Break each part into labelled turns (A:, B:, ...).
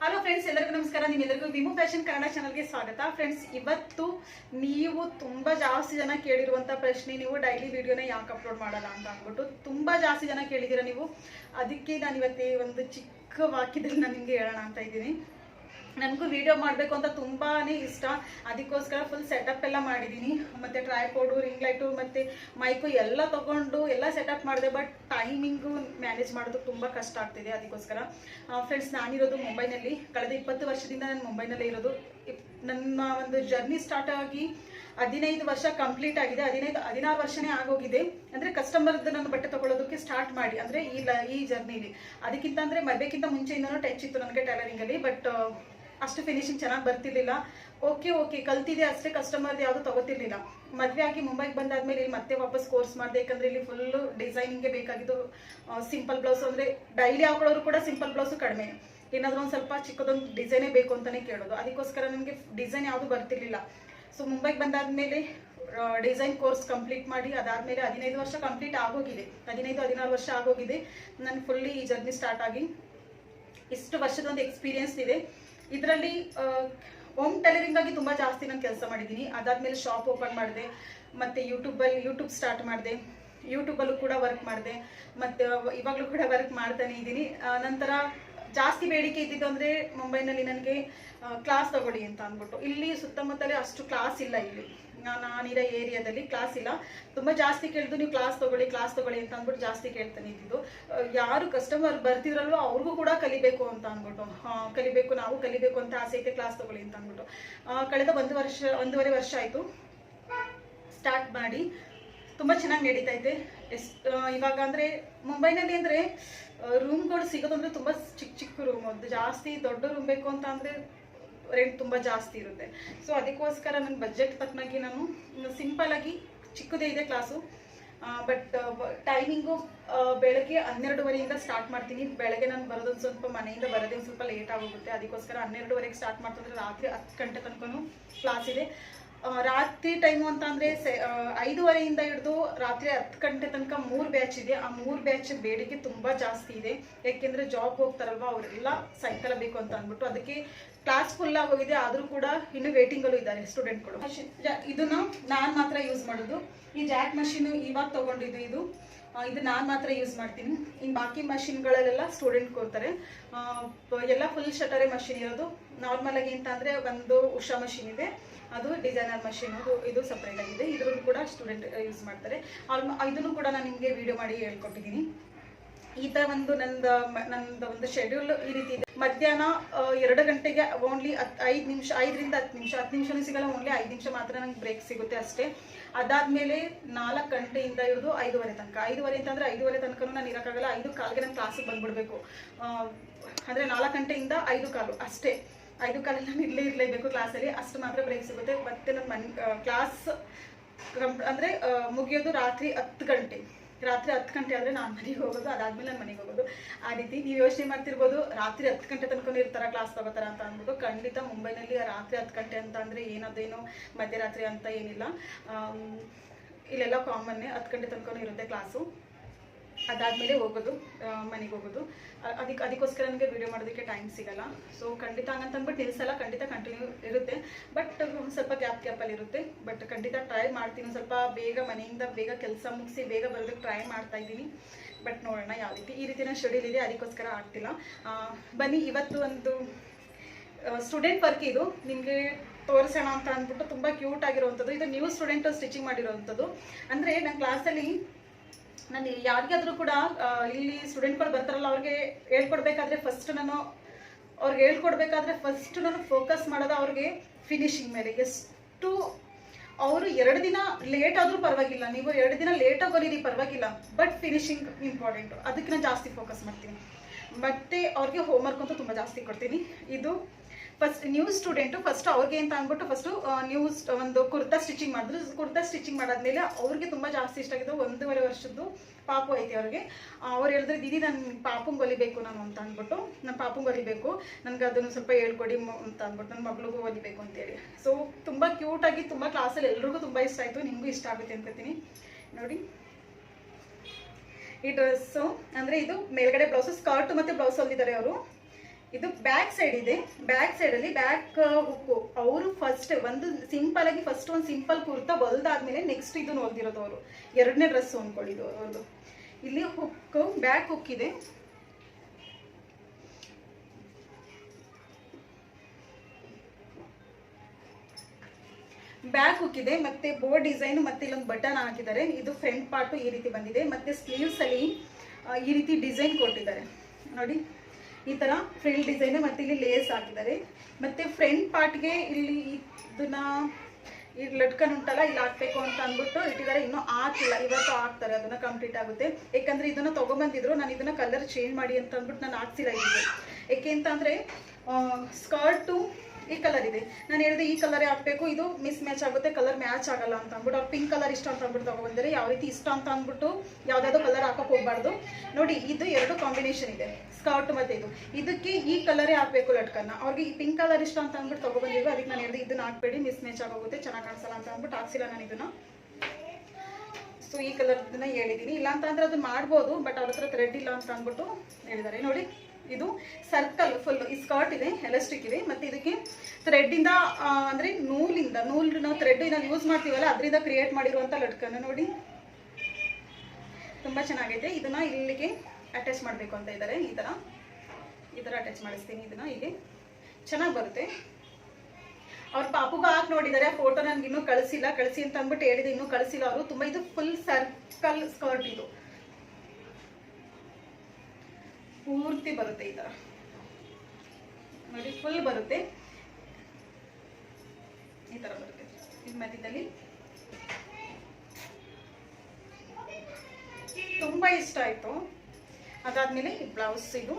A: Hello friends ಎಲ್ಲರಿಗೂ ನಮಸ್ಕಾರ. ನಿಮ್ಮೆಲ್ಲರಿಗೂ ವಿಮು ಫ್ಯಾಷನ್ ಕನ್ನಡ ಚಾನಲ್ಗೆ ಸ್ವಾಗತ. ಫ್ರೆಂಡ್ಸ್ ಇವತ್ತು ನೀವು ತುಂಬಾ ಜಾಸ್ತಿ ಜನ ಕೇಳಿರುವಂತ ಪ್ರಶ್ನೆ ನೀವು ಡೈಲಿ ವಿಡಿಯೋನ ಯಾಕೆ ಅಪ್ಲೋಡ್ ಮಾಡಲ್ಲ ಅಂತ ಅಂದ್ಬಿಟ್ಟು ತುಂಬಾ ಜಾಸ್ತಿ ಜನ ಕೇಳಿದ್ದೀರಾ ನೀವು? ಅದಕ್ಕೆ ನಾನು ಇವತ್ತೇ ಒಂದು ಚಿಕ್ಕ ವಾಕ್ಯದಲ್ಲಿ ನಾನು ನಿಮಗೆ ಹೇಳೋಣ ಅಂತ ಇದ್ದೀನಿ. ನನಗೂ ವಿಡಿಯೋ ಮಾಡಬೇಕು ಅಂತ ತುಂಬಾ ಇಷ್ಟ. ಅದಕ್ಕೋಸ್ಕರ ಫುಲ್ ಸೆಟಪ್ ಎಲ್ಲ ಮಾಡಿದ್ದೀನಿ ಮತ್ತು ಟ್ರೈಪೋಡು ರಿಂಗ್ ಲೈಟು ಮತ್ತು ಮೈಕು ಎಲ್ಲ ತೊಗೊಂಡು ಎಲ್ಲ ಸೆಟಪ್ ಮಾಡಿದೆ ಬಟ್ ಟೈಮಿಂಗು ಮ್ಯಾನೇಜ್ ಮಾಡೋದು ತುಂಬ ಕಷ್ಟ ಆಗ್ತಿದೆ ಅದಕ್ಕೋಸ್ಕರ. ಫ್ರೆಂಡ್ಸ್ ನಾನಿರೋದು ಮುಂಬೈನಲ್ಲಿ. ಕಳೆದ ಇಪ್ಪತ್ತು ವರ್ಷದಿಂದ ನಾನು ಮುಂಬೈನಲ್ಲೇ ಇರೋದು. ನನ್ನ ಒಂದು ಜರ್ನಿ ಸ್ಟಾರ್ಟ್ ಆಗಿ ಹದಿನೈದು ವರ್ಷ ಕಂಪ್ಲೀಟ್ ಆಗಿದೆ. ಹದಿನೈದು, ಹದಿನಾರು ವರ್ಷನೇ ಆಗೋಗಿದೆ. ಅಂದರೆ ಕಸ್ಟಮರ್ದು ನನ್ನ ಬಟ್ಟೆ ತೊಗೊಳೋದಕ್ಕೆ ಸ್ಟಾರ್ಟ್ ಮಾಡಿ, ಅಂದರೆ ಈ ಈ ಜರ್ನಿಲಿ ಅದಕ್ಕಿಂತ ಅಂದರೆ ಮದುವೆಗಿಂತ ಮುಂಚೆಯಿಂದನೂ ಟಚ್ ಇತ್ತು ನನಗೆ ಟೈಲರಿಂಗಲ್ಲಿ ಬಟ್ ಅಷ್ಟು ಫಿನಿಶಿಂಗ್ ಚೆನ್ನಾಗಿ ಬರ್ತಿರ್ಲಿಲ್ಲ. ಓಕೆ ಓಕೆ ಕಲ್ತಿದೆ ಅಷ್ಟೇ ಕಸ್ಟಮರ್ ಯಾವುದು ತಗೋತಿರ್ಲಿಲ್ಲ. ಮದುವೆ ಆಗಿ ಮುಂಬೈಗೆ ಬಂದಾದ್ಮೇಲೆ ಇಲ್ಲಿ ಮತ್ತೆ ವಾಪಸ್ ಕೋರ್ಸ್ ಮಾಡಿದೆ. ಯಾಕಂದ್ರೆ ಇಲ್ಲಿ ಫುಲ್ ಡಿಸೈನಿಂಗ್ಗೆ ಬೇಕಾಗಿದ್ದು ಸಿಂಪಲ್ ಬ್ಲೌಸ್ ಅಂದ್ರೆ ಡೈಲಿ ಹಾಕೊಳ್ಳೋರು ಕೂಡ ಸಿಂಪಲ್ ಬ್ಲೌಸು ಕಡಿಮೆ. ಏನಾದರೂ ಒಂದು ಸ್ವಲ್ಪ ಚಿಕ್ಕದೊಂದು ಡಿಸೈನೇ ಬೇಕು ಅಂತಾನೆ ಕೇಳೋದು. ಅದಕ್ಕೋಸ್ಕರ ನನಗೆ ಡಿಸೈನ್ ಯಾವುದು ಬರ್ತಿರ್ಲಿಲ್ಲ. ಸೊ ಮುಂಬೈಗೆ ಬಂದಾದ್ಮೇಲೆ ಡಿಸೈನ್ ಕೋರ್ಸ್ ಕಂಪ್ಲೀಟ್ ಮಾಡಿ, ಅದಾದಮೇಲೆ ಹದಿನೈದು ವರ್ಷ ಕಂಪ್ಲೀಟ್ ಆಗೋಗಿದೆ. ಹದಿನೈದು, ಹದಿನಾರು ವರ್ಷ ಆಗೋಗಿದೆ. ನಾನು ಫುಲ್ಲಿ ಈ ಜರ್ನಿ ಸ್ಟಾರ್ಟ್ ಆಗಿ. ಇಷ್ಟು ವರ್ಷದ ಒಂದು ಎಕ್ಸ್ಪೀರಿಯನ್ಸ್ ಇದೆ. ಇದರಲ್ಲಿ ಹೋಮ್ ಟೈಲರಿಂಗ್ ಆಗಿ ತುಂಬಾ ಜಾಸ್ತಿ ನಾನು ಕೆಲಸ ಮಾಡಿದ್ದೀನಿ ಅದಾದ್ಮೇಲೆ ಶಾಪ್ ಓಪನ್ ಮಾಡಿದೆ, ಮತ್ತೆ ಯೂಟ್ಯೂಬಲ್ಲಿ ಯೂಟ್ಯೂಬ್ ಸ್ಟಾರ್ಟ್ ಮಾಡಿದೆ. ಯೂಟ್ಯೂಬಲ್ಲೂ ಕೂಡ ವರ್ಕ್ ಮಾಡಿದೆ. ಮತ್ತೆ ಇವಾಗಲೂ ಕೂಡ ವರ್ಕ್ ಮಾಡ್ತಾನೆ ಇದ್ದೀನಿ. ನಂತರ ಜಾಸ್ತಿ ಬೇಡಿಕೆ ಇದ್ದಿದ್ದು ಅಂದ್ರೆ ಮುಂಬೈನಲ್ಲಿ ನನಗೆ ಕ್ಲಾಸ್ ತಗೊಳ್ಳಿ ಅಂತ ಅಂದ್ಬಿಟ್ಟು. ಇಲ್ಲಿ ಸುತ್ತಮುತ್ತಲೇ ಅಷ್ಟು ಕ್ಲಾಸ್ ಇಲ್ಲ ಇಲ್ಲಿ. ನಾನು ನಾನಿರೋ ಏರಿಯಾದಲ್ಲಿ ಕ್ಲಾಸ್ ಇಲ್ಲ. ತುಂಬಾ ಜಾಸ್ತಿ ಕೇಳಿದ್ದು ನೀವು ಕ್ಲಾಸ್ ತಗೊಳ್ಳಿ ಕ್ಲಾಸ್ ತಗೊಳ್ಳಿ ಅಂತ ಅಂದ್ಬಿಟ್ಟು ಜಾಸ್ತಿ ಕೇಳ್ತಾನೆ ಇದ್ದಿದ್ದು ಯಾರು ಕಸ್ಟಮರ್ ಬರ್ತಿದ್ರಲ್ವೋ ಅವ್ರಿಗೂ ಕೂಡ ಕಲಿಬೇಕು ಅಂತ ಅಂದ್ಬಿಟ್ಟು. ಕಲಿಬೇಕು, ನಾವು ಕಲಿಬೇಕು ಅಂತ ಆಸೆ ಐತೆ ಕ್ಲಾಸ್ ತಗೊಳ್ಳಿ ಅಂತ ಅಂದ್ಬಿಟ್ಟು. ಕಳೆದ ಒಂದು ವರ್ಷ, ಒಂದೂವರೆ ವರ್ಷ ಆಯ್ತು. ಸ್ಟಾರ್ಟ್ ಮಾಡಿ. ತುಂಬಾ ಚೆನ್ನಾಗಿ ನಡೀತಾ ಇದೆ. ಇವಾಗ ಅಂದ್ರೆ ಮುಂಬೈನಲ್ಲಿ ಅಂದರೆ ರೂಮ್ಗಳು ಸಿಗೋದಂದ್ರೆ ತುಂಬಾ ಚಿಕ್ಕ ಚಿಕ್ಕ ರೂಮ್ ಅದು ಜಾಸ್ತಿ ದೊಡ್ಡ ರೂಮ್ ಬೇಕು ಅಂತ ಅಂದ್ರೆ ರೆಂಟ್ ತುಂಬ ಜಾಸ್ತಿ ಇರುತ್ತೆ. ಸೊ ಅದಕ್ಕೋಸ್ಕರ ನನ್ನ ಬಜೆಟ್ ತಕ್ಕನಾಗಿ ನಾನು ಸಿಂಪಲ್ ಆಗಿ ಚಿಕ್ಕದೇ ಇದೆ ಕ್ಲಾಸು ಬಟ್ ಟೈಮಿಂಗು ಬೆಳಗ್ಗೆ ಹನ್ನೆರಡುವರೆಯಿಂದ ಸ್ಟಾರ್ಟ್ ಮಾಡ್ತೀನಿ. ಬೆಳಗ್ಗೆ ನಾನು ಬರೋದೊಂದು ಸ್ವಲ್ಪ ಮನೆಯಿಂದ ಬರೋದೇ ಸ್ವಲ್ಪ ಲೇಟ್ ಆಗೋಗುತ್ತೆ. ಅದಕ್ಕೋಸ್ಕರ ಹನ್ನೆರಡುವರೆಗೆ ಸ್ಟಾರ್ಟ್ ಮಾಡ್ತಂದ್ರೆ ರಾತ್ರಿ ಹತ್ತು ಗಂಟೆ ತನಕನೂ ಕ್ಲಾಸ್ ಇದೆ. ರಾತ್ರಿ ಟೈಮು ಅಂತ ಅಂದರೆ ಸೆ- ಐದುವರೆಯಿಂದ ಹಿಡಿದು ರಾತ್ರಿ ಹತ್ತು ಗಂಟೆ ತನಕ ಮೂರು ಬ್ಯಾಚ್ ಇದೆ. ಆ ಮೂರು ಬ್ಯಾಚ್ ಬೇಡಿಕೆ ತುಂಬ ಜಾಸ್ತಿ ಇದೆ. ಯಾಕೆಂದರೆ ಜಾಬ್ ಹೋಗ್ತಾರಲ್ವ, ಅವರೆಲ್ಲ ಸಾಯಂಕಾಲ ಬೇಕು ಅಂತ ಅಂದ್ಬಿಟ್ಟು. ಅದಕ್ಕೆ ಕ್ಲಾಸ್ ಫುಲ್ ಆಗೋಗಿದೆ ಆದರೂ ಕೂಡ ಇನ್ನು ವೇಟಿಂಗಲ್ಲೂ ಇದ್ದಾರೆ ಸ್ಟೂಡೆಂಟ್ಗಳು ಇದನ್ನ ನಾನು ಮಾತ್ರ ಯೂಸ್ ಮಾಡೋದು. ಈ ಜಾಕ್ ಮಷೀನು ಇವಾಗ ತಗೊಂಡಿದ್ದು ಇದು. ಇದು ನಾನು ಮಾತ್ರ ಯೂಸ್ ಮಾಡ್ತೀನಿ. ಇನ್ನು ಬಾಕಿ ಮಷಿನ್ಗಳಲ್ಲೆಲ್ಲ ಸ್ಟೂಡೆಂಟ್ ಕೊಡ್ತಾರೆ. ಎಲ್ಲ ಫುಲ್ ಶಟರೇ ಮಷಿನ್ ಇರೋದು. ನಾರ್ಮಲ್ ಆಗಿ ಅಂತ ಅಂದ್ರೆ ಒಂದು ಉಷಾ ಮಷಿನ್ ಇದೆ. ಅದು ಡಿಸೈನರ್ ಮಷಿನ್ ಅದು, ಇದು ಸಪ್ರೇಟ್ ಆಗಿದೆ. ಇದ್ರೂ ಕೂಡ ಸ್ಟೂಡೆಂಟ್ ಯೂಸ್ ಮಾಡ್ತಾರೆ. ಆಲ್ಮ, ಇದನ್ನು ಕೂಡ ನಾನು ನಿಮಗೆ ವಿಡಿಯೋ ಮಾಡಿ ಹೇಳ್ಕೊಟ್ಟಿದ್ದೀನಿ ಈ ತರ ಒಂದು ನಂದು ನಂದು ಒಂದು ಶೆಡ್ಯೂಲ್ ಈ ರೀತಿ ಇದೆ. ಮಧ್ಯಾಹ್ನ ಎರಡು ಗಂಟೆಗೆ ಓನ್ಲಿ ಐದು ನಿಮಿಷ, ಐದರಿಂದ ಹತ್ತು ನಿಮಿಷ ಹತ್ತು ನಿಮಿಷನೂ ಸಿಗಲ್ಲ ಓನ್ಲಿ ಐದು ನಿಮಿಷ ಮಾತ್ರ ನಂಗೆ ಬ್ರೇಕ್ ಸಿಗುತ್ತೆ ಅಷ್ಟೇ. ಅದಾದ್ಮೇಲೆ ನಾಲ್ಕು ಗಂಟೆಯಿಂದ ಹಿಡಿದು ಐದುವರೆ ತನಕ. ಐದುವರೆ ಅಂತಂದ್ರೆ ಐದುವರೆ ತನಕ ನಾನು ಇರೋಕ್ಕಾಗಲ್ಲ, ಐದು ಕಾಲಿಗೆ ನಾನು ಕ್ಲಾಸಿಗೆ ಬಂದ್ಬಿಡ್ಬೇಕು. ಅಂದರೆ ನಾಲ್ಕು ಗಂಟೆಯಿಂದ ಐದು ಕಾಲು ಅಷ್ಟೇ. ಐದು ಕಾಲಲ್ಲಿ ನಾನು ಇಲ್ಲೇ ಇರಲೇಬೇಕು ಕ್ಲಾಸಲ್ಲಿ ಅಷ್ಟು ಮಾತ್ರ ಬ್ರೇಕ್ ಸಿಗುತ್ತೆ. ಮತ್ತೆ ನನ್ನ ಮನ್ ಕ್ಲಾಸ್ ಅಂದ್ರೆ ಮುಗಿಯೋದು ರಾತ್ರಿ ಹತ್ತು ಗಂಟೆ. ರಾತ್ರಿ ಹತ್ತು ಗಂಟೆ ಆದ್ರೆ ನಾನು ಮನೆಗೆ ಹೋಗೋದು, ಅದಾದ್ಮೇಲೆ ನಾನು ಮನೆಗೆ ಹೋಗೋದು. ಆ ರೀತಿ ನೀವು ಯೋಚನೆ ಮಾಡ್ತಿರ್ಬೋದು, ರಾತ್ರಿ ಹತ್ತು ಗಂಟೆ ತನಕ ಇರ್ತಾರೆ ಕ್ಲಾಸ್ ತಗೋತಾರ ಅಂತ ಅಂದ್ಬಿಟ್ಟು ಖಂಡಿತ ಮುಂಬೈನಲ್ಲಿ ರಾತ್ರಿ ಹತ್ತು ಗಂಟೆ ಅಂತ ಅಂದ್ರೆ ಏನದೇನು ಮಧ್ಯರಾತ್ರಿ ಅಂತ ಏನಿಲ್ಲ. ಇಲ್ಲೆಲ್ಲ ಕಾಮನ್ನೇ ಹತ್ತು ಗಂಟೆ ತನಕ ಇರುತ್ತೆ ಕ್ಲಾಸು ಅದಾದ್ಮೇಲೆ ಹೋಗೋದು ಮನೆಗೆ ಹೋಗೋದು. ಅದಕ್ಕೆ ಅದಕ್ಕೋಸ್ಕರ ನನಗೆ ವಿಡಿಯೋ ಮಾಡೋದಕ್ಕೆ ಟೈಮ್ ಸಿಗಲ್ಲ. ಸೊ ಖಂಡಿತ ಹಂಗಂತಂದ್ಬಿಟ್ಟು ನಿಲ್ಸಲ್ಲ, ಖಂಡಿತ ಕಂಟಿನ್ಯೂ ಇರುತ್ತೆ. ಬಟ್ ಸ್ವಲ್ಪ ಗ್ಯಾಪ್ ಗ್ಯಾಪಲ್ಲಿ ಇರುತ್ತೆ. ಬಟ್ ಖಂಡಿತ ಟ್ರೈ ಮಾಡ್ತೀನಿ. ಸ್ವಲ್ಪ ಬೇಗ ಮನೆಯಿಂದ ಬೇಗ ಕೆಲಸ ಮುಗಿಸಿ ಬೇಗ ಬರೋದಕ್ಕೆ ಟ್ರೈ ಮಾಡ್ತಾ ಇದ್ದೀನಿ. ಬಟ್ ನೋಡೋಣ ಯಾವ ರೀತಿ, ಈ ರೀತಿನ ಶೆಡ್ಯೂಲ್ ಇದೆ, ಅದಕ್ಕೋಸ್ಕರ ಆಗ್ತಿಲ್ಲ. ಬನ್ನಿ, ಇವತ್ತು ಒಂದು ಸ್ಟೂಡೆಂಟ್ ವರ್ಕ್ ಇದು. ನಿಮಗೆ ತೋರಿಸೋಣ ಅಂತ ಅಂದ್ಬಿಟ್ಟು ತುಂಬ ಕ್ಯೂಟ್ ಆಗಿರುವಂಥದ್ದು. ಇದು ನ್ಯೂ ಸ್ಟೂಡೆಂಟ್ ಸ್ಟಿಚಿಂಗ್ ಮಾಡಿರುವಂಥದ್ದು. ಅಂದರೆ ನನ್ನ ಕ್ಲಾಸಲ್ಲಿ ನಾನು ಯಾರಿಗಾದ್ರೂ ಕೂಡ ಇಲ್ಲಿ ಸ್ಟೂಡೆಂಟ್ಗಳು ಬರ್ತಾರಲ್ಲ, ಅವ್ರಿಗೆ ಹೇಳ್ಕೊಡ್ಬೇಕಾದ್ರೆ ಫಸ್ಟ್ ನಾನು ಅವ್ರಿಗೆ ಹೇಳ್ಕೊಡ್ಬೇಕಾದ್ರೆ ಫಸ್ಟ್ ನಾನು ಫೋಕಸ್ ಮಾಡೋದು ಅವ್ರಿಗೆ ಫಿನಿಶಿಂಗ್ ಮೇಲೆ. ಎಷ್ಟು ಅವರು ಎರಡು ದಿನ ಲೇಟ್ ಆದರೂ ಪರವಾಗಿಲ್ಲ. ನೀವು ಎರಡು ದಿನ ಲೇಟಾಗಿ ಹೊಲೀರಿ ಪರವಾಗಿಲ್ಲ. ಬಟ್ ಫಿನಿಶಿಂಗ್ ಇಂಪಾರ್ಟೆಂಟ್ ಅದಕ್ಕೆ ನಾನು ಜಾಸ್ತಿ ಫೋಕಸ್ ಮಾಡ್ತೀನಿ. ಮತ್ತು ಅವ್ರಿಗೆ ಹೋಮ್ವರ್ಕ್ ಅಂತೂ ತುಂಬ ಜಾಸ್ತಿ ಕೊಡ್ತೀನಿ. ಇದು ಫಸ್ಟ್ ನ್ಯೂ ಸ್ಟೂಡೆಂಟು ಫಸ್ಟ್ ಅವ್ರಿಗೆ ಅಂತ ಅಂದ್ಬಿಟ್ಟು ಫಸ್ಟು ನ್ಯೂಸ್ ಒಂದು ಕುರ್ತಾ ಸ್ಟಿಚಿಂಗ್ ಮಾಡಿದ್ರು. ಕುರ್ತಾ ಸ್ಟಿಚಿಂಗ್ ಮಾಡಾದ್ಮೇಲೆ ಅವ್ರಿಗೆ ತುಂಬ ಜಾಸ್ತಿ ಇಷ್ಟ ಆಗಿದ್ದು ಒಂದೂವರೆ ವರ್ಷದ್ದು ಪಾಪು ಐತೆ ಅವ್ರಿಗೆ. ಅವ್ರು ಹೇಳಿದ್ರೆ, ದೀದಿ ನನ್ನ ಪಾಪುಂಗ್ ಹೊಲಿಬೇಕು ನಾನು, ಅಂತ ಅಂದ್ಬಿಟ್ಟು. ನನ್ನ ಪಾಪುಂಗ್ ಹೊಲಿಬೇಕು ನನಗೆ ಅದನ್ನು ಸ್ವಲ್ಪ ಹೇಳ್ಕೊಡಿ ಅಂತ ಅಂದ್ಬಿಟ್ಟು ನನ್ನ ಮಗಳಿಗೂ ಹೊಲಿಬೇಕು ಅಂತೇಳಿ. ಸೊ ತುಂಬ ಕ್ಯೂಟಾಗಿ ತುಂಬ ಕ್ಲಾಸಲ್ಲಿ ಎಲ್ರಿಗೂ ತುಂಬ ಇಷ್ಟ ಆಯಿತು. ನಿಮಗೂ ಇಷ್ಟ ಆಗುತ್ತೆ ಅನ್ಕೋತೀನಿ. ನೋಡಿ. ಈ ಡ್ರೆಸ್ಸು ಅಂದರೆ ಇದು ಮೇಲ್ಗಡೆ ಬ್ಲೌಸು ಸ್ಕರ್ಟ್ ಮತ್ತು ಬ್ಲೌಸ್ ಹೊಲಿದ್ದಾರೆ ಅವರು. ಇದು ಬ್ಯಾಕ್ ಸೈಡ್ ಇದೆ. ಬ್ಯಾಕ್ ಸೈಡ್ ಅಲ್ಲಿ ಬ್ಯಾಕ್ ಹುಕ್ಕು ಅವರು ಫಸ್ಟ್ ಒಂದು ಸಿಂಪಲ್ ಆಗಿ ಫಸ್ಟ್ ಒಂದು ಸಿಂಪಲ್ ಕುರ್ತಾ ಹೊಲ್ದಾದ್ಮೇಲೆ ನೆಕ್ಸ್ಟ್ ಇದು ಹೊಲ್ದಿರೋದು ಅವರು. ಎರಡನೇ ಡ್ರೆಸ್ ಹೊಂದ್ಕೊಂಡಿದ್ದು ಅವ್ರದ್ದು ಇಲ್ಲಿ ಹುಕ್ ಬ್ಯಾಕ್ ಹುಕ್ ಇದೆ. ಬ್ಯಾಕ್ ಹುಕ್ ಇದೆ. ಮತ್ತೆ ಬೋರ್ಡ್ ಡಿಸೈನ್ ಮತ್ತೆ ಇಲ್ಲೊಂದು ಬಟನ್ ಹಾಕಿದ್ದಾರೆ. ಇದು ಫ್ರಂಟ್ ಪಾರ್ಟ್ ಈ ರೀತಿ ಬಂದಿದೆ. ಮತ್ತೆ ಸ್ಲೀವ್ಸ್ ಅಲ್ಲಿ ಈ ರೀತಿ ಡಿಸೈನ್ ಕೊಟ್ಟಿದ್ದಾರೆ. ನೋಡಿ. ಈ ತರ ಫ್ರಿಲ್ ಡಿಸೈನ್ ಮತ್ತೆ ಇಲ್ಲಿ ಲೇಸ್ ಹಾಕಿದ್ದಾರೆ. ಮತ್ತೆ ಫ್ರಂಟ್ ಪಾರ್ಟ್ಗೆ ಇಲ್ಲಿ ಇದನ್ನ ಈ ಲಟ್ಕನ್ ಉಂಟಲ್ಲ, ಇಲ್ಲಿ ಹಾಕ್ಬೇಕು ಅಂತ ಅಂದ್ಬಿಟ್ಟು ಇಟ್ಟಿದ್ದಾರೆ. ಇನ್ನೂ ಹಾಕಿಲ್ಲ. ಇವತ್ತು ಹಾಕ್ತಾರೆ. ಅದನ್ನ ಕಂಪ್ಲೀಟ್ ಆಗುತ್ತೆ. ಯಾಕಂದ್ರೆ ಇದನ್ನ ತಗೊಂಬಂದಿದ್ರು. ನಾನು ಇದನ್ನ ಕಲರ್ ಚೇಂಜ್ ಮಾಡಿ ಅಂತ ಅಂದ್ಬಿಟ್ಟು ನಾನು ಹಾಕ್ಸಿಲ್ಲ ಇದಕ್ಕೆ ಯಾಕೆ ಅಂತ ಅಂದ್ರೆ ಸ್ಕರ್ಟು ಈ ಕಲರ್ ಇದೆ. ನಾನು ಹೇಳಿದೆ ಈ ಕಲರೇ ಹಾಕ್ಬೇಕು, ಇದು ಮಿಸ್ ಮ್ಯಾಚ್ ಆಗುತ್ತೆ ಕಲರ್ ಮ್ಯಾಚ್ ಆಗಲ್ಲ ಅಂತ ಅಂದ್ಬಿಟ್ಟು, ಅವ್ರು ಪಿಂಕ್ ಕಲರ್ ಇಷ್ಟ ಅಂತ ಅಂದ್ಬಿಟ್ಟು ತಗೊಬಂದರೆ ಯಾವ ರೀತಿ ಇಷ್ಟ ಅಂತ ಅಂದ್ಬಿಟ್ಟು ಯಾವ್ದಾದ್ರು ಕಲರ್ ಹಾಕಕ್ ಹೋಗ್ಬಾರ್ದು. ನೋಡಿ, ಇದು ಎರಡು ಕಾಂಬಿನೇಷನ್ ಇದೆ ಸ್ಕರ್ಟ್ ಮತ್ತೆ ಇದು. ಇದಕ್ಕೆ ಈ ಕಲರೇ ಹಾಕ್ಬೇಕು ಲಟ್ಕನ್ನ. ಅವ್ರಿಗೆ ಈ ಪಿಂಕ್ ಕಲರ್ ಇಷ್ಟ ಅಂತ ಅಂದ್ಬಿಟ್ಟು ತಗೊಬಂದಿರೋ ಅದಕ್ಕೆ ನಾನು ಹೇಳಿದೆ ಇದನ್ನ ಹಾಕ್ಬೇಡಿ ಮಿಸ್ ಮ್ಯಾಚ್ ಆಗೋಗುತ್ತೆ, ಚೆನ್ನಾಗಿ ಕಾಣಿಸಲ್ಲ ಅಂತ ಅಂದ್ಬಿಟ್ಟು ಹಾಕ್ಸಿಲ್ಲ ನಾನು ಇದನ್ನ. ಸೊ ಈ ಕಲರ್ ಹೇಳಿದ್ದೀನಿ ಇಲ್ಲ ಅಂತ ಅಂದ್ರೆ ಅದನ್ನ ಮಾಡ್ಬೋದು ಬಟ್ ಅವ್ರ ಹತ್ರ ಥ್ರೆಡ್ ಇಲ್ಲ ಅಂತ ಅಂದ್ಬಿಟ್ಟು ಹೇಳಿದ್ದಾರೆ ನೋಡಿ. ಇದು ಸರ್ಕಲ್ ಫುಲ್ ಈ ಸ್ಕರ್ಟ್ ಇದೆ ಎಲಾಸ್ಟಿಕ್ ಇದೆ. ಮತ್ತೆ ಇದಕ್ಕೆ ಥ್ರೆಡ್ ಇಂದ ಆ, ಅಂದ್ರೆ ನೂಲಿಂದ ನೂಲ್ ನಾವು ಥ್ರೆಡ್ ನಾವು ಯೂಸ್ ಮಾಡ್ತೀವಲ್ಲ ಅದರಿಂದ ಕ್ರಿಯೇಟ್ ಮಾಡಿರುವಂತ ಲಟ್ಕನ್ನು ನೋಡಿ. ತುಂಬಾ ಚೆನ್ನಾಗೈತೆ. ಇದನ್ನ ಇಲ್ಲಿಗೆ ಅಟ್ಯಾಚ್ ಮಾಡಬೇಕು ಅಂತ ಇದ್ದಾರೆ ಈ ತರ. ಈ ತರ ಅಟ್ಯಾಚ್ ಮಾಡಿಸ್ತೀನಿ ಇದನ್ನ ಹೀಗೆ ಚೆನ್ನಾಗಿ ಬರುತ್ತೆ. ಅವ್ರ ಪಾಪುಗ ಹಾಕಿ ನೋಡಿದ್ದಾರೆ ಫೋಟೋ ನನ್ಗೆ ಇನ್ನೂ ಕಳಿಸಿಲ್ಲ. ಕಳಿಸಿ ಅಂತ ಅಂದ್ಬಿಟ್ಟು ಹೇಳಿದೆ ಇನ್ನೂ ಕಳಿಸಿಲ್ಲ ಅವರು. ತುಂಬಾ ಇದು ಫುಲ್ ಸರ್ಕಲ್ ಸ್ಕರ್ಟ್ ಇದು. ಪೂರ್ತಿ ಬರುತ್ತೆ ಈ ತರ. ನೋಡಿ ಫುಲ್ ಬರುತ್ತೆ. ಈ ತರ ಬರುತ್ತೆ. ಇದು ಮಧ್ಯದಲ್ಲಿ. ತುಂಬಾ ಇಷ್ಟ ಆಯ್ತು. ಅದಾದ್ಮೇಲೆ ಬ್ಲೌಸ್ ಇದು.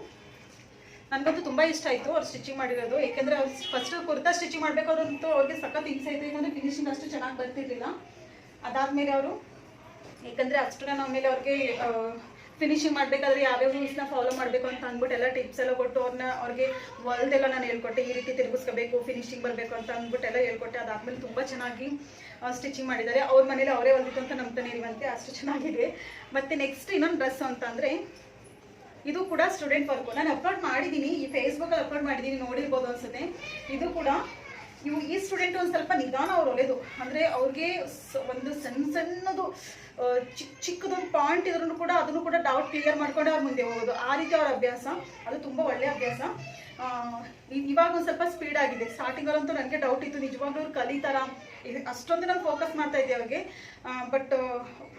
A: ನನಗಂತೂ ತುಂಬಾ ಇಷ್ಟ ಆಯ್ತು ಅವ್ರು ಸ್ಟಿಚಿಂಗ್ ಮಾಡಿರೋದು. ಯಾಕಂದ್ರೆ ಅವ್ರು ಫಸ್ಟ್ ಕುರ್ತಾ ಸ್ಟಿಚಿಂಗ್ ಮಾಡಬೇಕಾದ್ರಂತೂ ಅವ್ರಿಗೆ ಸಖತ್ ಹಿಂಸೆ ಇತ್ತು. ಯಾಕಂದ್ರೆ ಫಿನಿಶಿಂಗ್ ಅಷ್ಟು ಚೆನ್ನಾಗಿ ಬರ್ತಿರ್ಲಿಲ್ಲ. ಅದಾದಮೇಲೆ ಅವರು ಯಾಕಂದ್ರೆ ಅಷ್ಟು ನಾನು ಆಮೇಲೆ ಅವ್ರಿಗೆ ಫಿನಿಶಿಂಗ್ ಮಾಡಬೇಕಾದ್ರೆ ಯಾವ್ಯಾವ ರೂಲ್ಸ್ನ ಫಾಲೋ ಮಾಡಬೇಕು ಅಂತ ಅಂದ್ಬಿಟ್ಟು ಎಲ್ಲ ಟಿಪ್ಸ್ ಎಲ್ಲ ಕೊಟ್ಟು ಅವ್ರನ್ನ ಅವ್ರಿಗೆ ಹೊಲ್ದೆಲ್ಲ ನಾನು ಹೇಳ್ಕೊಟ್ಟೆ, ಈ ರೀತಿ ತಿರುಗಿಸ್ಕೋಬೇಕು ಫಿನಿಶಿಂಗ್ ಬರಬೇಕು ಅಂತ ಅಂದ್ಬಿಟ್ಟು ಎಲ್ಲ ಹೇಳ್ಕೊಟ್ಟೆ. ಅದಾದ್ಮೇಲೆ ತುಂಬ ಚೆನ್ನಾಗಿ ಸ್ಟಿಚಿಂಗ್ ಮಾಡಿದ್ದಾರೆ. ಅವ್ರ ಮನೇಲಿ ಅವರೇ ಹೊಲಿತು ಅಂತ ನಂಬ್ತಾನೆ ಇರುವಂತೆ ಅಷ್ಟು ಚೆನ್ನಾಗಿದೆ. ಮತ್ತು ನೆಕ್ಸ್ಟ್ ಇನ್ನೊಂದು ಡ್ರೆಸ್ ಅಂತಂದರೆ ಇದು ಕೂಡ ಸ್ಟೂಡೆಂಟ್ ವರ್ಕು ನಾನು ಅಪ್ಲೋಡ್ ಮಾಡಿದ್ದೀನಿ ಈ ಫೇಸ್ಬುಕ್ಕಲ್ಲಿ ಅಪ್ಲೋಡ್ ಮಾಡಿದ್ದೀನಿ ನೋಡಿರ್ಬೋದು ಅನ್ಸುತ್ತೆ. ಇದು ಕೂಡ ಇವು ಈ ಸ್ಟೂಡೆಂಟ್ ಒಂದು ಸ್ವಲ್ಪ ನಿಧಾನ ಅವ್ರು ಒಲೆದು ಅಂದರೆ ಅವ್ರಿಗೆ ಒಂದು ಸಣ್ಣ ಸಣ್ಣದು ಚಿಕ್ಕ ಚಿಕ್ಕದೊಂದು ಪಾಯಿಂಟ್ ಇದ್ರೂ ಕೂಡ ಅದನ್ನು ಕೂಡ ಡೌಟ್ ಕ್ಲಿಯರ್ ಮಾಡ್ಕೊಂಡು ಅವ್ರ ಮುಂದೆ ಹೋಗೋದು. ಆ ರೀತಿ ಅವ್ರ ಅಭ್ಯಾಸ. ಅದು ತುಂಬ ಒಳ್ಳೆಯ ಅಭ್ಯಾಸ. ಇವಾಗ ಒಂದು ಸ್ವಲ್ಪ ಸ್ಪೀಡ್ ಆಗಿದೆ. ಸ್ಟಾರ್ಟಿಂಗಲ್ಲಂತೂ ನನಗೆ ಡೌಟ್ ಇತ್ತು. ನಿಜವಾಗ್ಲೂ ಅವ್ರು ಕಲಿತಾರ? ಅಷ್ಟೊಂದು ನಾನು ಫೋಕಸ್ ಮಾಡ್ತಾ ಇದ್ದೆ ಅವ್ರಿಗೆ. ಬಟ್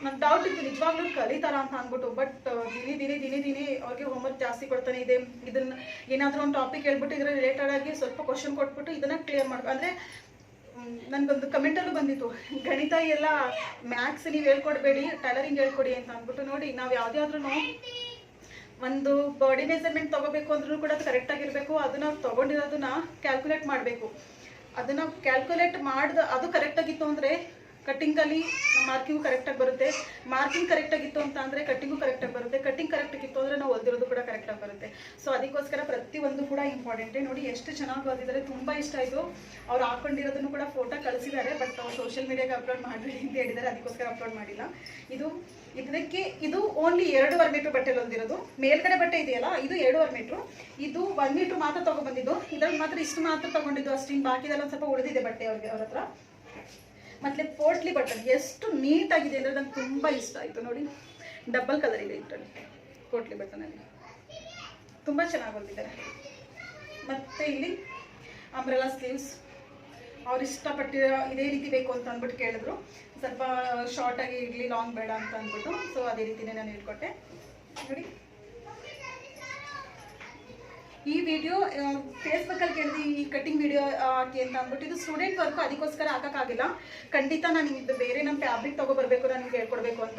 A: ನನ್ಗೆ ಡೌಟ್ ಇತ್ತು. ನಿಜವಾಗ್ಲೂ ಕಲಿತಾರ ಅಂತ ಅಂದ್ಬಿಟ್ಟು. ಬಟ್ ದಿನೇ ದಿನೇ ದಿನೇ ದಿನೇ ಅವ್ರಿಗೆ ಹೋಮ್ವರ್ಕ್ ಜಾಸ್ತಿ ಕೊಡ್ತಾನೆ ಇದೆ. ಇದನ್ನ ಏನಾದರೂ ಒಂದು ಟಾಪಿಕ್ ಹೇಳ್ಬಿಟ್ಟು ಇದ್ರ ರಿಲೇಟೆಡ್ ಆಗಿ ಸ್ವಲ್ಪ ಕ್ವಶನ್ ಕೊಟ್ಬಿಟ್ಟು ಇದನ್ನ ಕ್ಲಿಯರ್ ಮಾಡ್ಕೊ ಅಂದರೆ ನನಗೊಂದು ಕಮೆಂಟಲ್ಲೂ ಬಂದಿತ್ತು. ಗಣಿತ ಎಲ್ಲ ಮ್ಯಾಥ್ಸ್ ನೀವು ಹೇಳ್ಕೊಡ್ಬೇಡಿ ಟೈಲರಿಂಗ್ ಹೇಳ್ಕೊಡಿ ಅಂತ ಅಂದ್ಬಿಟ್ಟು ನೋಡಿ. ನಾವು ಯಾವ್ದಾದ್ರೂ ಒಂದು ಬಾಡಿ ಮೆಜರ್ಮೆಂಟ್ ತಗೋಬೇಕು ಅಂದ್ರೂ ಕೂಡ ಅದು ಕರೆಕ್ಟ್ ಆಗಿರ್ಬೇಕು. ಅದನ್ನ ತಗೊಂಡಿರೋದನ್ನ ಕ್ಯಾಲ್ಕುಲೇಟ್ ಮಾಡಬೇಕು. ಅದನ್ನ ಕ್ಯಾಲ್ಕುಲೇಟ್ ಮಾಡ್ದ ಅದು ಕರೆಕ್ಟ್ ಆಗಿತ್ತು ಅಂದ್ರೆ ಕಟ್ಟಿಂಗ್ ಅಲ್ಲಿ ಮಾರ್ಕಿಂಗು ಕರೆಕ್ಟ್ ಆಗಿ ಬರುತ್ತೆ. ಮಾರ್ಕಿಂಗ್ ಕರೆಕ್ಟಾಗಿತ್ತು ಅಂತ ಅಂದರೆ ಕಟ್ಟಿಂಗು ಕರೆಕ್ಟಾಗಿ ಬರುತ್ತೆ. ಕಟ್ಟಿಂಗ್ ಕರೆಕ್ಟಾಗಿತ್ತು ಅಂದರೆ ನಾವು ಹೊಲ್ದಿರೋದು ಕೂಡ ಕರೆಕ್ಟಾಗಿ ಬರುತ್ತೆ. ಸೊ ಅದಕ್ಕೋಸ್ಕರ ಪ್ರತಿಯೊಂದು ಕೂಡ ಇಂಪಾರ್ಟೆಂಟೇ ನೋಡಿ ಎಷ್ಟು ಚೆನ್ನಾಗಿ ಹೊಲ್ದಿದ್ದಾರೆ. ತುಂಬಾ ಇಷ್ಟ ಆಯ್ತು ಅವ್ರು ಹಾಕೊಂಡಿರೋದನ್ನು ಕೂಡ ಫೋಟೋ ಕಳಿಸಿದ್ದಾರೆ. ಬಟ್ ಅವ್ರು ಸೋಷಿಯಲ್ ಮೀಡಿಯಾಗೆ ಅಪ್ಲೋಡ್ ಮಾಡಬೇಡಿ ಅಂತ ಹೇಳಿದ್ದಾರೆ. ಅದಕ್ಕೋಸ್ಕರ ಅಪ್ಲೋಡ್ ಮಾಡಿಲ್ಲ. ಇದು, ಇದಕ್ಕೆ, ಇದು ಓನ್ಲಿ ಎರಡೂವರೆ ಮೀಟರ್ ಬಟ್ಟೆಲಿ ಹೊಂದಿರೋದು ಮೇಲ್ಗಡೆ ಬಟ್ಟೆ ಇದೆಯಲ್ಲ, ಇದು ಎರಡೂವರೆ ಮೀಟ್ರು ಇದು ಒನ್ ಮೀಟರ್ ಮಾತ್ರ ತಗೊಂಡ್ಬಂದಿದ್ದು. ಇದ್ರಲ್ಲಿ ಮಾತ್ರ ಇಷ್ಟು ಮಾತ್ರ ತಗೊಂಡಿದ್ದು ಅಷ್ಟಿನ್ ಬಾಕಿದೆಲ್ಲ ಸ್ವಲ್ಪ ಉಳಿದಿದೆ ಬಟ್ಟೆ ಅವ್ರಿಗೆ, ಅವ್ರ ಹತ್ರ. ಮತ್ತೆ ಪೋಟ್ಲಿ ಬಟನ್ ಎಷ್ಟು ನೀಟಾಗಿದೆ ಅಂದರೆ ನಂಗೆ ತುಂಬ ಇಷ್ಟ ಆಯಿತು ನೋಡಿ. ಡಬಲ್ ಕಲರ್ ಇದೆ ಇದರಲ್ಲಿ ಪೋಟ್ಲಿ ಬಟನಲ್ಲಿ ತುಂಬ ಚೆನ್ನಾಗಿ ಬಂದಿದ್ದಾರೆ ಮತ್ತೆ ಇಲ್ಲಿ ಅಂಬ್ರೆಲಾ ಸ್ಲೀವ್ಸ್ ಅವ್ರು ಇಷ್ಟಪಟ್ಟಿರೋ ಇದೇ ರೀತಿ ಬೇಕು ಅಂತ ಅಂದ್ಬಿಟ್ಟು ಕೇಳಿದ್ರು. ಸ್ವಲ್ಪ ಶಾರ್ಟ್ ಆಗಿ ಇರಲಿ ಲಾಂಗ್ ಬೇಡ ಅಂತ ಅಂದ್ಬಿಟ್ಟು. ಸೊ ಅದೇ ರೀತಿನೇ ನಾನು ಇಟ್ಕೊಟ್ಟೆ ನೋಡಿ. ಈ ವಿಡಿಯೋ ಫೇಸ್ಬುಕ್ಕಲ್ಲಿ ಕೇಳಿದ್ವಿ ಈ ಕಟಿಂಗ್ ವಿಡಿಯೋ ಹಾಕಿ ಅಂತ ಅಂದ್ಬಿಟ್ಟು, ಇದು ಸ್ಟೂಡೆಂಟ್ ವರ್ಕ್ ಅದಕ್ಕೋಸ್ಕರ ಹಾಕೋಕ್ಕಾಗಿಲ್ಲ. ಖಂಡಿತ ನಾನು ಇದು ಬೇರೆ ನಮ್ಮ ಫ್ಯಾಬ್ರಿಕ್ ತೊಗೊಬರ್ಬೇಕು ನಾನು ನಿಮ್ಗೆ ಹೇಳ್ಕೊಡ್ಬೇಕು ಅಂತ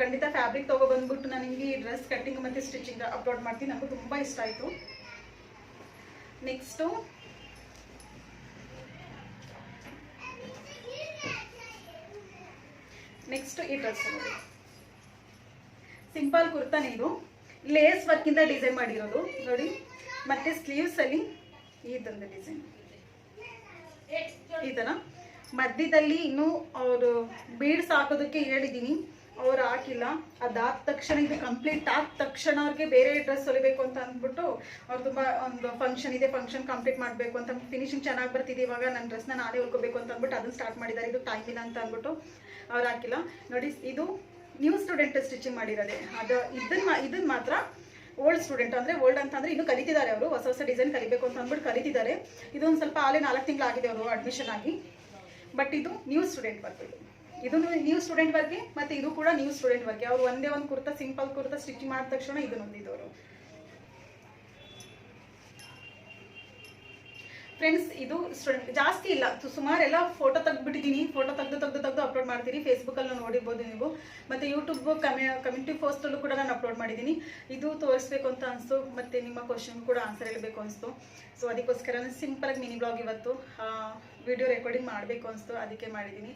A: ಖಂಡಿತ ಫ್ಯಾಬ್ರಿಕ್ ತೊಗೊಬಂದ್ಬಿಟ್ಟು ನಾನು ನಿಮಗೆ ಈ ಡ್ರೆಸ್ ಕಟ್ಟಿಂಗ್ ಮತ್ತು ಸ್ಟಿಚಿಂಗ್ ಅಪ್ಲೋಡ್ ಮಾಡ್ತೀನಿ. ನನಗೂ ತುಂಬ ಇಷ್ಟ ಆಯಿತು. ನೆಕ್ಸ್ಟು ನೆಕ್ಸ್ಟ್ ಈ ಡ್ರೆಸ್ ಸಿಂಪಲ್ ಕುರ್ತಾನೆ ಇದು ಲೇಸ್ ವರ್ಕಿಂದ ಡಿಸೈನ್ ಮಾಡಿರೋದು. ನೋಡಿ. ಮತ್ತೆ ಸ್ಲೀವ್ಸ್ ಅಲ್ಲಿ ಇದೊಂದು ಡಿಸೈನ್ ಥರ ಮಧ್ಯದಲ್ಲಿ ಇನ್ನು ಅವರು ಬೀಡ್ಸ್ ಹಾಕೋದಕ್ಕೆ ಹೇಳಿದ್ದೀನಿ ಅವ್ರು ಹಾಕಿಲ್ಲ. ಅದಾದ ತಕ್ಷಣ ಇದು ಕಂಪ್ಲೀಟ್ ಆದ ತಕ್ಷಣ ಅವ್ರಿಗೆ ಬೇರೆ ಡ್ರೆಸ್ ಹೊಲಿಬೇಕು ಅಂತ ಅಂದ್ಬಿಟ್ಟು ಅವ್ರು ತುಂಬ ಒಂದು ಫಂಕ್ಷನ್ ಇದೆ ಫಂಕ್ಷನ್ ಕಂಪ್ಲೀಟ್ ಮಾಡಬೇಕು ಅಂತ ಫಿನಿಶಿಂಗ್ ಚೆನ್ನಾಗಿ ಬರ್ತಿದೆ ಇವಾಗ ನನ್ನ ಡ್ರೆಸ್ನ ನಾನೇ ಹೊಲ್ಕೋಬೇಕು ಅಂತ ಅಂದ್ಬಿಟ್ಟು ಅದನ್ನು ಸ್ಟಾರ್ಟ್ ಮಾಡಿದ್ದಾರೆ ಇದು ಟೈಮ್ ಇಲ್ಲ ಅಂತ ಅಂದ್ಬಿಟ್ಟು ಅವ್ರು ಹಾಕಿಲ್ಲ. ನೋಡಿ, ಇದು ನ್ಯೂ ಸ್ಟೂಡೆಂಟ್ ಸ್ಟಿಚಿಂಗ್ ಮಾಡಿರೋದೆ. ಅದು, ಇದನ್ನ ಇದನ್ನ ಮಾತ್ರ ಓಲ್ಡ್ ಸ್ಟೂಡೆಂಟ್ ಅಂದರೆ ಓಲ್ಡ್ ಅಂತ ಅಂದರೆ ಇನ್ನೂ ಕಲಿತಿದ್ದಾರೆ ಅವರು. ಹೊಸ ಹೊಸ ಡಿಸೈನ್ ಕಲಿಬೇಕು ಅಂತ ಅಂದ್ಬಿಟ್ಟು ಕಲಿತಿದ್ದಾರೆ. ಇದೊಂದು ಸ್ವಲ್ಪ ಆಲೇ ನಾಲ್ಕು ತಿಂಗಳಾಗಿದೆ ಅವರು ಅಡ್ಮಿಷನ್ ಆಗಿ. ಬಟ್ ಇದು ನ್ಯೂ ಸ್ಟೂಡೆಂಟ್ ವರ್ಕ್ ಇದು. ಇದು ನ್ಯೂ ಸ್ಟೂಡೆಂಟ್ ವರ್ಗೆ ಮತ್ತು ಇದು ಕೂಡ ನ್ಯೂ ಸ್ಟೂಡೆಂಟ್ ವರ್ಗೆ ಅವ್ರು ಒಂದೇ ಒಂದು ಕುರ್ತಾ ಸಿಂಪಲ್ ಕುರ್ತಾ ಸ್ಟಿಚ್ ಮಾಡಿದ ತಕ್ಷಣ ಇದನ್ನ ಫ್ರೆಂಡ್ಸ್ ಇದು ಜಾಸ್ತಿ ಇಲ್ಲ. ಸುಮಾರೆಲ್ಲ ಫೋಟೋ ತೆಗ್ದುಬಿಟ್ಟಿದ್ದೀನಿ ಫೋಟೋ ತೆಗೆದು ತೆಗೆದು ತೆಗೆದು ಅಪ್ಲೋಡ್ ಮಾಡ್ತೀನಿ ಫೇಸ್ಬುಕ್ಕಲ್ಲೂ ನೋಡಿರ್ಬೋದು ನೀವು. ಮತ್ತು ಯೂಟ್ಯೂಬ್ ಕಮ್ಯೂ ಕಮ್ಯುನಿಟಿ ಪೋಸ್ಟಲ್ಲೂ ಕೂಡ ನಾನು ಅಪ್ಲೋಡ್ ಮಾಡಿದ್ದೀನಿ ಇದು ತೋರಿಸ್ಬೇಕು ಅಂತ ಅನಿಸ್ತು. ಮತ್ತು ನಿಮ್ಮ ಕ್ವಶನ್ ಕೂಡ ಆನ್ಸರ್ ಹೇಳಬೇಕು ಅನಿಸ್ತು. ಸೊ ಅದಕ್ಕೋಸ್ಕರ ನಾನು ಸಿಂಪಲಾಗಿ ಮಿನಿ ಬ್ಲಾಗ್ ಇವತ್ತು ವಿಡಿಯೋ ರೆಕಾರ್ಡಿಂಗ್ ಮಾಡಬೇಕು ಅನಿಸ್ತು. ಅದಕ್ಕೆ ಮಾಡಿದ್ದೀನಿ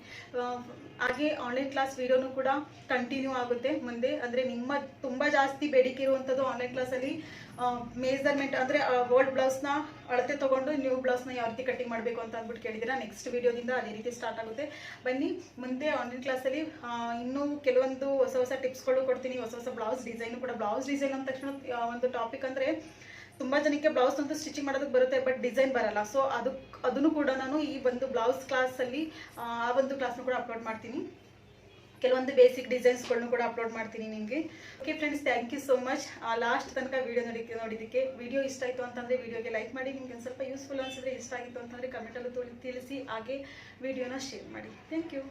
A: ಹಾಗೆ ಆನ್ಲೈನ್ ಕ್ಲಾಸ್ ವಿಡಿಯೋನು ಕೂಡ ಕಂಟಿನ್ಯೂ ಆಗುತ್ತೆ. ಮುಂದೆ ಅಂದರೆ ನಿಮ್ಮ ತುಂಬ ಜಾಸ್ತಿ ಬೇಡಿಕೆ ಇರುವಂಥದ್ದು ಆನ್ಲೈನ್ ಕ್ಲಾಸಲ್ಲಿ ಮೇಜರ್ಮೆಂಟ್ ಅಂದರೆ ಓಲ್ಡ್ ಬ್ಲೌಸ್ನ ಅಳತೆ ತೊಗೊಂಡು ನ್ಯೂ ಬ್ಲೌಸ್ನ ಯಾವ ರೀತಿ ಕಟ್ಟಿಂಗ್ ಮಾಡಬೇಕು ಅಂತ ಅಂದ್ಬಿಟ್ಟು ಕೇಳಿದ್ದೀರಾ? ನೆಕ್ಸ್ಟ್ ವೀಡಿಯೋದಿಂದ ಅದೇ ರೀತಿ ಸ್ಟಾರ್ಟ್ ಆಗುತ್ತೆ. ಬನ್ನಿ, ಮುಂದೆ ಆನ್ಲೈನ್ ಕ್ಲಾಸಲ್ಲಿ ಇನ್ನೂ ಕೆಲವೊಂದು ಹೊಸ ಹೊಸ ಟಿಪ್ಸ್ಗಳು ಕೊಡ್ತೀನಿ. ಹೊಸ ಹೊಸ ಬ್ಲೌಸ್ ಡಿಸೈನು ಕೂಡ. ಬ್ಲೌಸ್ ಡಿಸೈನ್ ಅಂದ ತಕ್ಷಣ ಒಂದು ಟಾಪಿಕ್ ಅಂದರೆ ತುಂಬ ಜನಕ್ಕೆ ಬ್ಲೌಸ್ ಅಂತೂ ಸ್ಟಿಚಿಂಗ್ ಮಾಡೋದಕ್ಕೆ ಬರುತ್ತೆ ಬಟ್ ಡಿಸೈನ್ ಬರಲ್ಲ. ಸೊ ಅದಕ್ಕೆ ಅದನ್ನು ಕೂಡ ನಾನು ಈ ಒಂದು ಬ್ಲೌಸ್ ಕ್ಲಾಸಲ್ಲಿ ಆ ಒಂದು ಕ್ಲಾಸ್ನ ಕೂಡ ಅಪ್ಲೋಡ್ ಮಾಡ್ತೀನಿ. ಕೆಲವೊಂದು ಬೇಸಿಕ್ ಡಿಸೈನ್ಸ್ಗಳನ್ನು ಕೂಡ ಅಪ್ಲೋಡ್ ಮಾಡ್ತೀನಿ ನಿಮಗೆ. Okay friends thank you so much last ತನಕ ವಿಡಿಯೋ ನೋಡಿ, ನೋಡಿದ್ದಕ್ಕೆ ವಿಡಿಯೋ ಇಷ್ಟ ಆಯಿತು ಅಂತಂದರೆ ವಿಡಿಯೋಗೆ ಲೈಕ್ ಮಾಡಿ, ನಿಮಗೆ ಒಂದು ಸ್ವಲ್ಪ ಯೂಸ್ಫುಲ್ ಅನಿಸಿದ್ರೆ ಇಷ್ಟ ಆಗಿತ್ತು ಅಂತಂದರೆ ಕಮೆಂಟಲ್ಲೂ ತಿಳಿಸಿ, ಹಾಗೆ ವಿಡಿಯೋನ ಶೇರ್ ಮಾಡಿ. Thank you